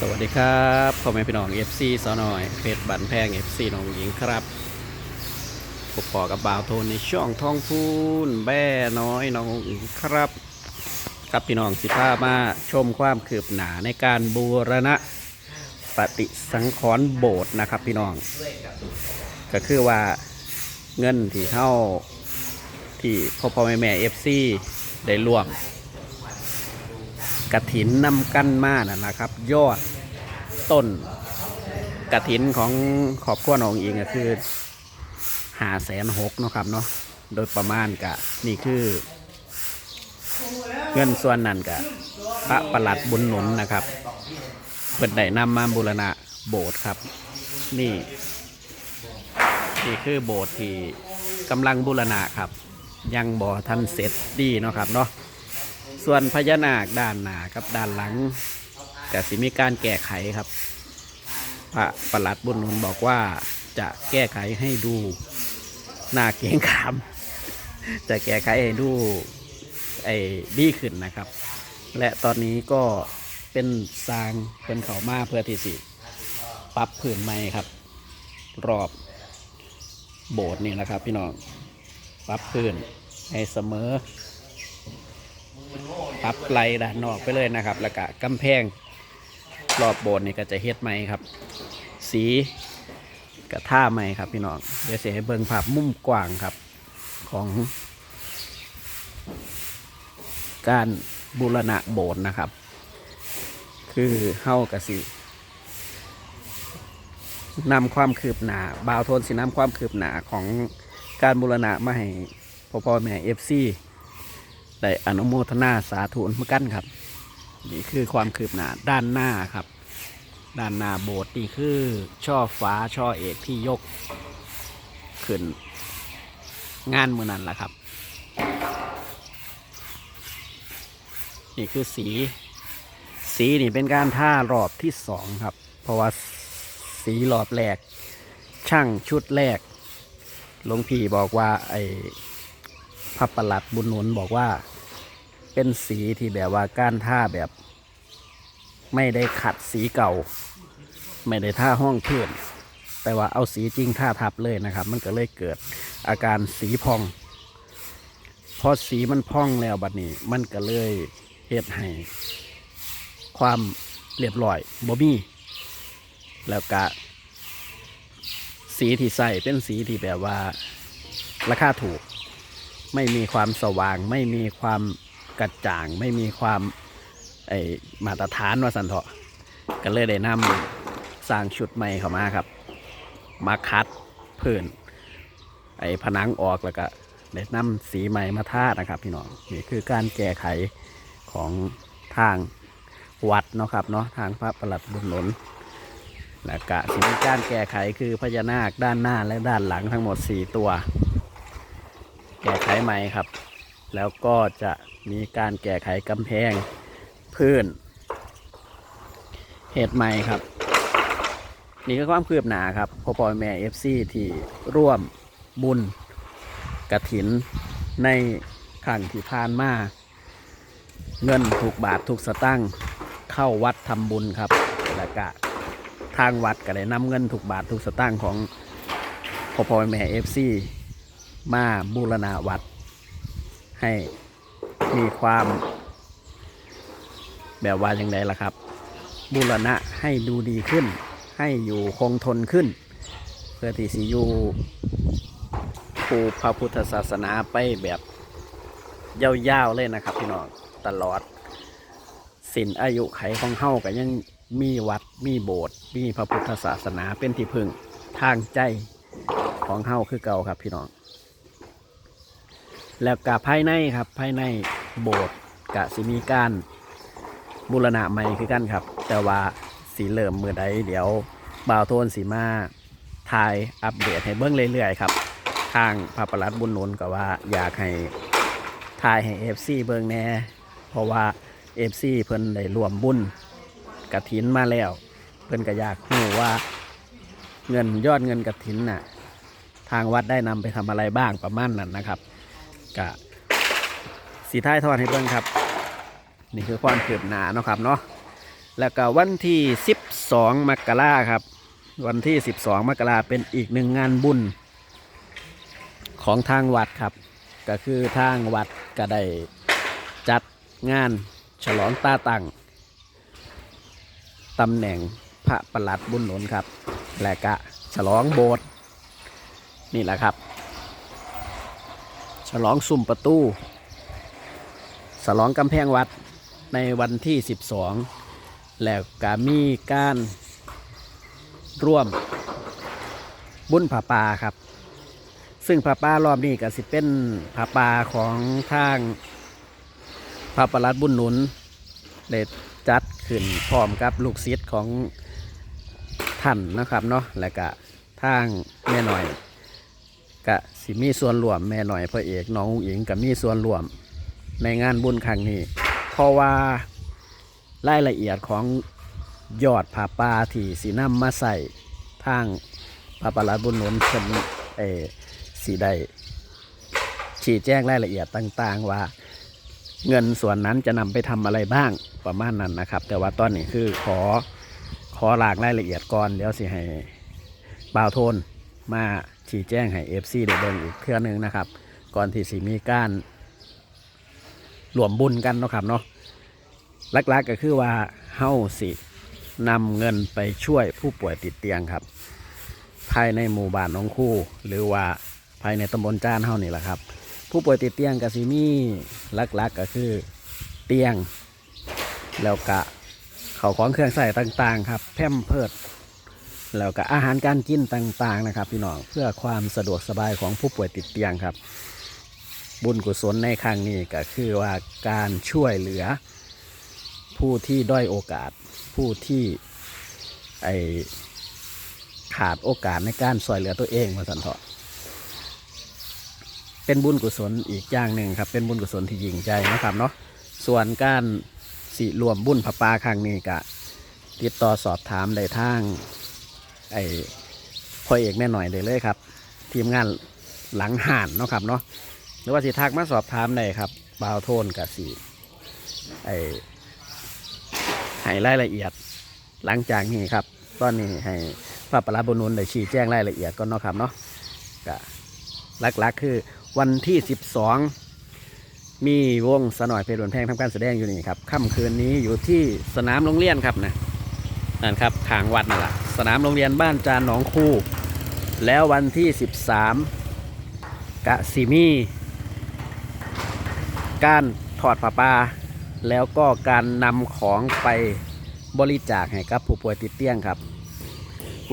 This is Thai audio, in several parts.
สวัสดีครับพ่อแม่พี่น้อง FC สาวน้อยเพชรบันแพง FC น้องหญิงครับพบพอกับบ่าวโทนในช่องท้องพูนแบ่น้อยน้องหญิงครับ ครับพี่น้องสิพามาชมความคืบหนาในการบูรณะปฏิสังขรณ์โบสถ์นะครับพี่น้อง ก็คือว่าเงินที่เท่าที่พ่อพ่อแม่แม่ FC ได้ร่วม กระถินนำกั้นมานะนะครับ ยอดต้นกระถินของขอบครัวนองเองก็คือหาแสนหกนะครับเนาะโดยประมาณกะนี่คือ เงินส่วนนั้นกะพระประหลัดบุญหนุนนะครับเปิดได้นำมาบูรณะโบสถ์ครับ นี่ นี่คือโบสถ์ที่กำลังบูรณะครับ ยังบ่ทันเสร็จดีเนาะครับเนาะ ส่วนพญานาคด้านหน้ากับด้านหลังก็สิมีการแก้ไขครับพระประหลัดบุญนุนบอกว่าจะแก้ไขให้ดูหน้าเกงขาม จะแก้ไขให้ดูไอ้ดีขึ้นนะครับ และตอนนี้ก็เป็นสร้างเป็นเขามาเพื่อที่สิปรับผืนไม้ครับ รอบโบสถ์นี่แหละครับ พี่น้องปรับพื้นให้เสมอ ปรับไกลด้านนอกไปเลยนะครับ แล้วก็กำแพงรอบโบสถ์นี่ก็จะเฮ็ดใหม่ครับ สีกระท่าใหม่ครับ พี่น้องเดี๋ยวเสียให้เบิ่งภาพมุมกว้างครับของการบูรณะโบสถ์นะครับ คือเฮากะสินำความคืบหน้าบาวโทนสินำความคืบหน้าของการบูรณะมาให้พ่อพ่อแม่เอฟซี ได้อนุโมทนาสาธุเหมือนกันครับ นี่คือความคืบหน้าด้านหน้าครับ ด้านหน้าโบสถ์นี่คือช่อฟ้าช่อเอกที่ยก ขึ้น งานมือนั้นแหละครับ นี่คือสี สีนี่เป็นการท่ารอบที่สองครับ เพราะว่าสีรอบแรก ช่างชุดแรกหลวงพี่บอกว่าไอ้พระประหลัดบุญหนุนบอกว่า เป็นสีที่แบบว่าก้านท่าแบบ ไม่ได้ขัดสีเก่า ไม่ได้ท่าห้องเพื่อนแต่ว่าเอาสีจริงท่าทับเลยนะครับ มันก็เลยเกิดอาการสีพอง พอสีมันพองแล้วบัดนี้ มันก็เลยเหตุให้ความเรียบร้อยบ่มีแล้วก็สีที่ใส่เป็นสีที่แบบว่าราคาถูก ไม่มีความสว่างไม่มีความ กระจ่างไม่มีความไอมาตรฐานว่าสันเถาะก็เลยได้นำสร้างชุดใหม่เข้ามาครับ มาคัดพื้นไอผนังออกแล้วก็ได้นำสีใหม่มาทานะครับ พี่น้องนี่คือการแก้ไขของทางวัดเนาะครับเนาะทางพระประหลัดบุญหนุนและกะสิ่งที่การแก้ไขคือพญานาคด้านหน้าและด้านหลังทั้งหมด 4 ตัว แก้ไขใหม่ครับ แล้วก็จะ มีการแก้ไขกำแพงพื้นเหตุใหม่ครับ นี่ก็ความคืบหน้าครับพ่อพ่อแม่เอฟซีที่ร่วมบุญกระถินในขังที่ผ่านมาเงินถูกบาทถูกสตั้งเข้าวัดทำบุญครับแล้วก็ทางวัดก็ได้นำเงินถูกบาทถูกสตั้งของพ่อพ่อแม่เอฟซีมาบูรณาวัดให้ มีความ แบบว่าอย่างไรล่ะครับ บูรณะให้ดูดีขึ้น ให้อยู่คงทนขึ้น เพื่อที่สิอยู่ปูพระพุทธศาสนาไปแบบยาวๆเลยนะครับพี่น้องตลอดสินอายุไขของเฮาก็ยังมีวัดมีโบสถ์มีพระพุทธศาสนาเป็นที่พึ่งทางใจของเฮาคือเก่าครับพี่น้อง แล้วกะภายในครับภายใน โบสถ์กะสิมีการบูรณะใหม่คือกันครับ แต่ว่าสีเริ่มมือใดเดี๋ยวบ่าวโทนสีมาถ่ายอัปเดตให้เบิ้งเรื่อยๆครับ ทางพระประหลัดบุญนุนก็ว่าอยากให้ถ่ายให้เอฟซีเบิ้งแน่เพราะว่าเอฟซีเพิ่นได้รวมบุญกระถินมาแล้ว เพิ่นก็อยากรู้ว่าเงินยอดเงินกระถินน่ะทางวัดได้นำไปทำอะไรบ้างประมาณนั้นนะครับกะ สีท้ายทอดให้เบิ่งครับ นี่คือความคืบหนาเนาะครับเนาะแล้วก็วันที่ 12 มกราครับ วันที่ 12 มกราเป็นอีกหนึ่งงานบุญ ของทางวัดครับ ก็คือทางวัดก็ได้จัดงานฉลองตาตังตำแหน่งพระประหลัดบุญหนุนครับ และก็ฉลองโบสถ์นี่แหละครับ ฉลองสุ่มประตู ฉลองกำแพงวัดในวันที่ 12 แล้วก็มีการร่วมบุญผาป่าครับ ซึ่งผาป่ารอบนี้ก็สิเป็นผาป่าของทางพระประหลัดบุญหนุนได้จัดขึ้นพร้อมกับลูกศิษย์ของท่านนะครับเนาะแล้วก็ทางแม่หน่อยก็สิมีส่วนร่วมแม่หน่อยพระเอกน้องอุ๋งอิงก็มีส่วนร่วม ในงานบุญครั้งนี้ เพราะว่ารายละเอียดของยอดผาป่าที่สีน้ำมาใส่ทางพระประหลัดบุญหนุนเพิ่นเอสีได้ชี้แจ้งรายละเอียดต่างๆ ว่าเงินส่วนนั้นจะนำไปทำอะไรบ้างประมาณนั้นนะครับ แต่ว่าตอนนี้คือขอขอหลากรายละเอียดก่อนเดี๋ยวสิให้บ่าวโทนมาชี้แจ้งให้เอฟซีได้เบิ่งอีกเทื่อนึงนะครับ ก่อนที่สิมีการ รวมบุญกันเนาะครับเนาะหลักๆก็คือว่าเฮ้าสินำเงินไปช่วยผู้ป่วยติดเตียงครับ ภายในหมู่บ้านน้องคู่ หรือว่าภายในตำบลจ้านเฮ้านี่แหละครับ ผู้ป่วยติดเตียงก็สิมีหลักๆก็คือเตียง แล้วก็เขาของเครื่องใส่ต่างๆ ครับ แพมเพิดแล้วก็อาหารการกินต่างๆนะครับ พี่น้องเพื่อความสะดวกสบายของผู้ป่วยติดเตียงครับ บุญกุศลในครั้งนี้ก็คือว่าการช่วยเหลือ ผู้ที่ด้อยโอกาส ผู้ที่ไอขาดโอกาสในการช่วยเหลือตัวเองมาสันเถาะเป็นบุญกุศลอีกอย่างหนึ่งครับ เป็นบุญกุศลที่ยิ่งใจนะครับเนาะส่วนการสิรวมบุญพระปาครั้งนี้ก็ติดต่อสอบถามได้ทางไอพ่อเอกแม่หน่อยได้เลยครับ ทีมงานหลังห่านเนาะครับเนาะ รือว่าสิทักมาสอบถามได้ครับบาวโทนกับสีไอให้รายละเอียด หลังจากนี้ครับ ตอนนี้ให้พระปราบุญนุนได้ชี้แจ้งรายละเอียดก่อนเนาะครับเนาะก็หลักๆคือวันที่ 12 มีวงสนอยเพลินแพงทำการแสดงอยู่นี่ครับค่ำคืนนี้อยู่ที่สนามโรงเรียนครับนะนั่นครับขางวัดนั่นแหละสนามโรงเรียนบ้านจานหนองคูแล้ววันที่ 13กะสิมี การถอดผ้าป่าแล้วก็การนำของไปบริจาคให้กับผู้ป่วยติดเตียงครับ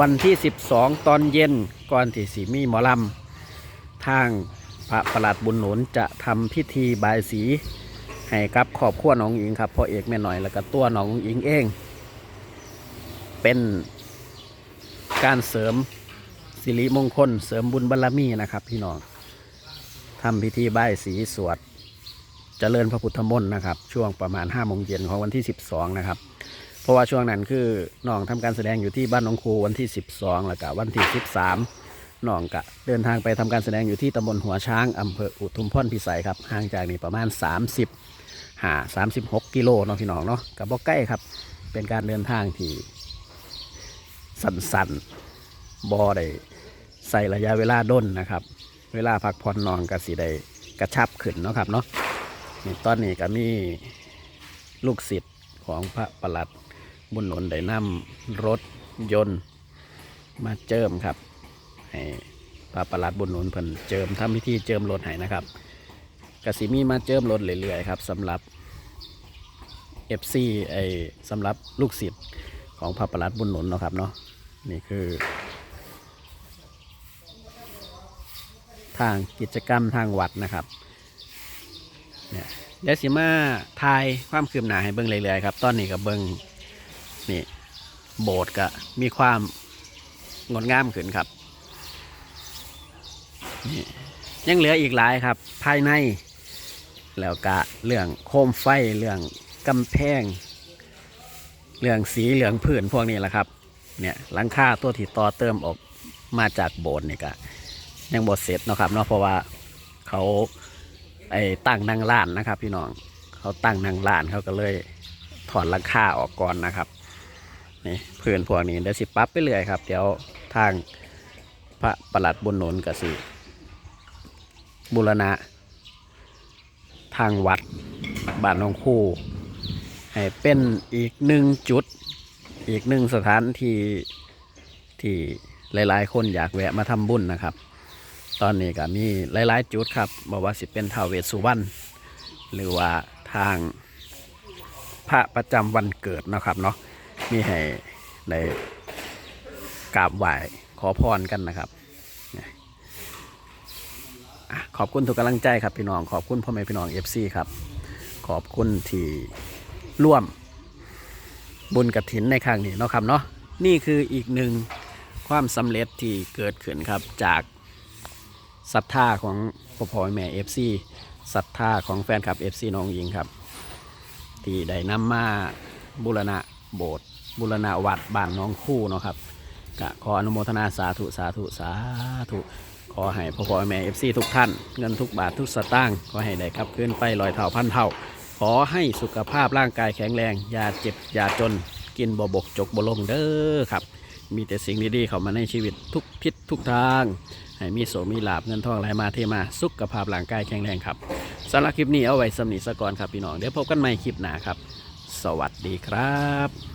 วันที่ 12 ตอนเย็นก่อนที่สีมีหมอลำทางพระประหลัดบุญหนุนจะทำพิธีบายสีให้กับครอบครัวน้องหญิงครับพ่อเอกแม่หน่อยแล้วก็ตัวน้องหญิงเอง เป็นการเสริมสิริมงคล เสริมบุญบารรมีนะครับพี่น้องทำพิธีไหว้สีสวด เจริญพระพุทธมนต์นะครับ ช่วงประมาณ5้าโมงเย็นของวันที่ 12 นะครับ เพราะว่าช่วงนั้นคือน้องทำการแสดงอยู่ที่บ้านน้องครูวันที่ 12 แล้วก็วันที่ 13น้องก็เดินทางไปทำการแสดงอยู่ที่ตำบลหัวช้างอำเภออุทุมพรพิสัยครับห่างจากนี้ประมาณ 30หา36 กิโลเนาะพี่น้องเนาะกับบ่ใกล้ครับ เป็นการเดินทางที่สั้นๆบ่ได้ใส่ระยะเวลาด้นนะครับ เวลาพักผ่อนนอนก็สิได้กระชับขึ้นเนาะครับเนาะ นี่ตอนนี้ก็มีลูกศิษย์ของพระประหลัดบุญหนุนได้นำรถยนต์มาเจิมครับ ให้พระประหลัดบุญหนุนเพิ่นเจิมทำพิธีเจิมรถให้นะครับกสิมีมาเจิมรถเรื่อยๆครับสำหรับ FC ไอสำหรับลูกศิษย์ของพระประหลัดบุญหนุนเนาะครับเนาะนี่คือ ทางกิจกรรมทางวัดนะครับ เนี่ยเดี๋ยวสิมาทายความคืบหน้าให้เบิ้งเรื่อยๆครับ ตอนนี้ก็เบิ้งนี่โบสถ์ก็มีความงดงามขึ้นครับนี่ยังเหลืออีกหลายครับ ภายใน แล้วก็เรื่องโคมไฟเรื่องกำแพง เรื่องสีเหลืองผื่นพวกนี้แหละครับ เนี่ยหลังคาตัวที่ต่อเติมออกมาจากโบสถ์นี่ก็ยังบดเสร็จเนาะครับเนาะเพราะว่าเขา ไอ้ตั้งนางล้านนะครับ พี่น้องเขาตั้งนางล้านเขาก็เลยถอนหลังคาออกก่อนนะครับนี่พื้นพวกนี้เดี๋ยวสิปั๊บไปเรื่อยครับ เดี๋ยวทางพระประหลัดบุญหนุนกสิบูรณะ ทางวัดบ้านหนองคู่ ให้เป็นอีกหนึ่งจุด อีกหนึ่งสถานที่ที่หลาย ๆ คนอยากแวะมาทำบุญนะครับ ตอนนี้ก็มีหลาย ๆ จุดครับบอกว่าสิเป็นทาวเวสุวรรณหรือว่าทางพระประจำวันเกิดนะครับเนาะมีให้ได้กราบไหว้ขอพรกันนะครับขอบคุณทุกกำลังใจครับพี่น้องขอบคุณพ่อแม่พี่น้อง FC ครับ ขอบคุณที่ร่วมบุญกระถินในครั้งนี้เนาะครับเนาะนี่คืออีกหนึ่งความสำเร็จที่เกิดขึ้นครับจาก ศรัทธาของพ่อพ่อแม่เอฟซีศรัทธาของแฟนคลับเอฟซีน้องหญิงครับ ที่ได้นำมาบูรณะโบสถ์บูรณะวัดบ้านน้องคู่เนาะครับก็ขออนุโมทนาสาธุสาธุสาธุขอให้พ่อพ่อแม่เอฟซีทุกท่าน เงินทุกบาททุกสตางค์ขอให้ได้ครับขึ้นไปลอยเท่าพันเท่า ขอให้สุขภาพร่างกายแข็งแรง อย่าเจ็บ อย่าจนกินบ่บกจกบ่ลงเด้อครับ มีแต่สิ่งดีๆเข้ามาในชีวิตทุกทิศทุกทาง ให้มีโสมีลาบเงินทองไหลมาเทมาสุขภาพร่างกายแข็งแรงครับสำหรับคลิปนี้เอาไว้สำนีสกอนครับพี่น้องเดี๋ยวพบกันใหม่คลิปหน้าครับ สวัสดีครับ